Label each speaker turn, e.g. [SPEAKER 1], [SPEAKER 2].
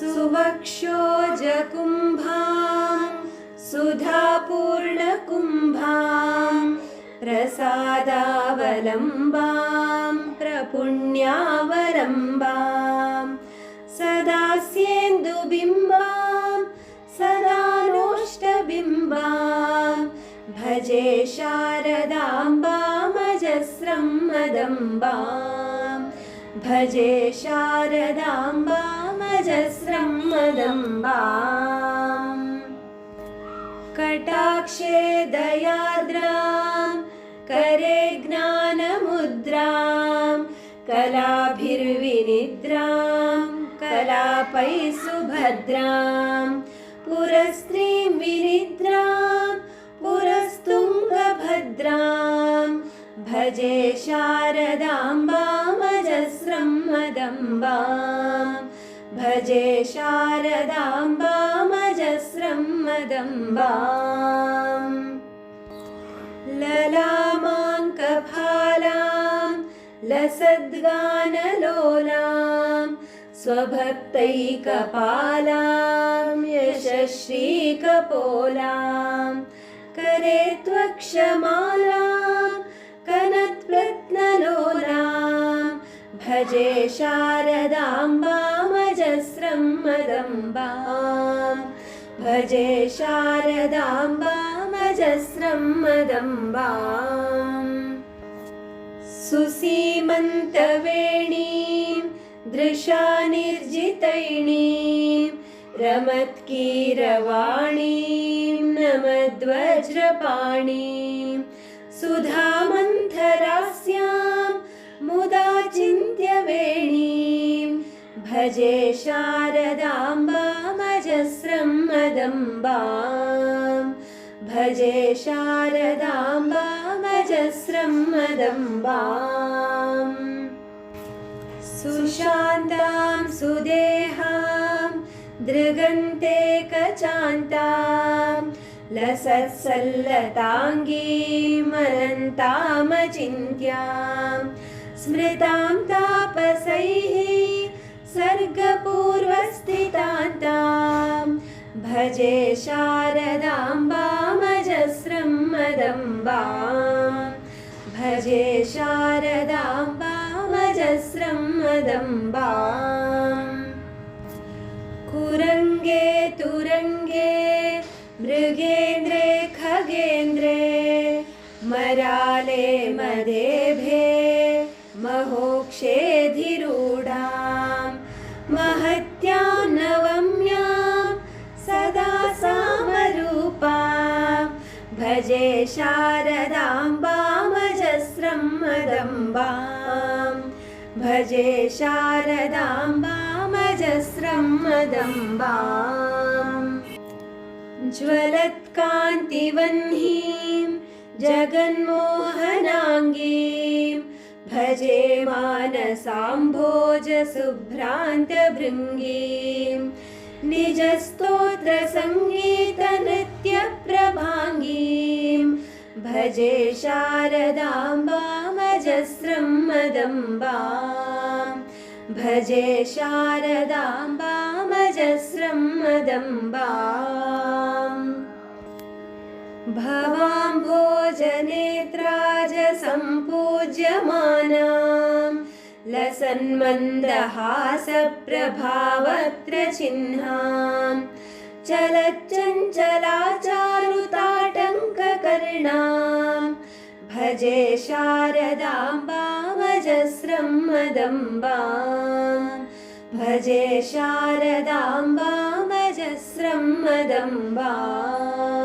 [SPEAKER 1] सुवक्षोजकुम्भां सुधापूर्णकुम्भां प्रसादावलम्बां प्रपुण्यावलम्बां सदा सेन्दुबिम्बां सदा नोष्टबिम्बां भजे शारदाम्बामजस्रं मदम्बाम् भजे शारदाम्बामजस्रं मदम्बाम् कटाक्षे दयाद्रां करे ज्ञानमुद्रां कलाभिर्विनिद्रां कलापै सुभद्रां पुरस्त्रीं विनिद्रां पुरस्तुङ्गभद्रां भजे शारदाम्बामजस्रं मदम्बाम् भजे शारदाम्बामजस्रं मदम्बाम्। ललामाङ्कफालां लसद्गानलोलां स्वभक्तैकपालां यशश्रीकपोलां करे त्वक्षमालां मदम्बां। भजे शारदाम्बामजस्रं मदम्बाम् सुसीमन्तवेणीं दृशानिर्जितैणीं रमत्कीरवाणीं नमद्वज्रपाणीं। सुधामन्थरास्यां भजे शारदाम्बामजस्रं मदम्बाम् भजे शारदाम्बामजस्रं मदम्बाम् सुशान्तां सुदेहां दृगन्ते कचान्तां लसत्सल्लताङ्गीमनन्तामचिन्त्यां स्मृतां तापसैः भजे शारदाम्बामजस्रं मदम्बाम् भजे शारदाम्बामजस्रं मदम्बाम् कुरङ्गे तुरङ्गे मृगेन्द्रे खगेन्द्रे मराले मदेभे महोक्षेधिरूढां भजे शारदाम्बामजस्रं मदम्बां भजे शारदाम्बामजस्रं मदम्बाम् ज्वलत्कान्तिवह्निं जगन्मोहनाङ्गीं भजे मानसाम्भोजशुभ्रान्तभृङ्गीं निजस्तोत्रसङ्गीतनृत्यप्रभाङ्गीं भजे शारदाम्बामजस्रं मदम्बाम् भजे शारदाम्बामजस्रं मदम्बाम् भवाम्भोजनेत्राजसम्पूज्यमानां लसन्मन्दहासप्रभावत्रचिह्नां। चलच्चञ्चलाचारुताटङ्ककर्णां भजे शारदाम्बामजस्रं मदम्बाम् भजे शारदाम्बामजस्रं मदम्बाम्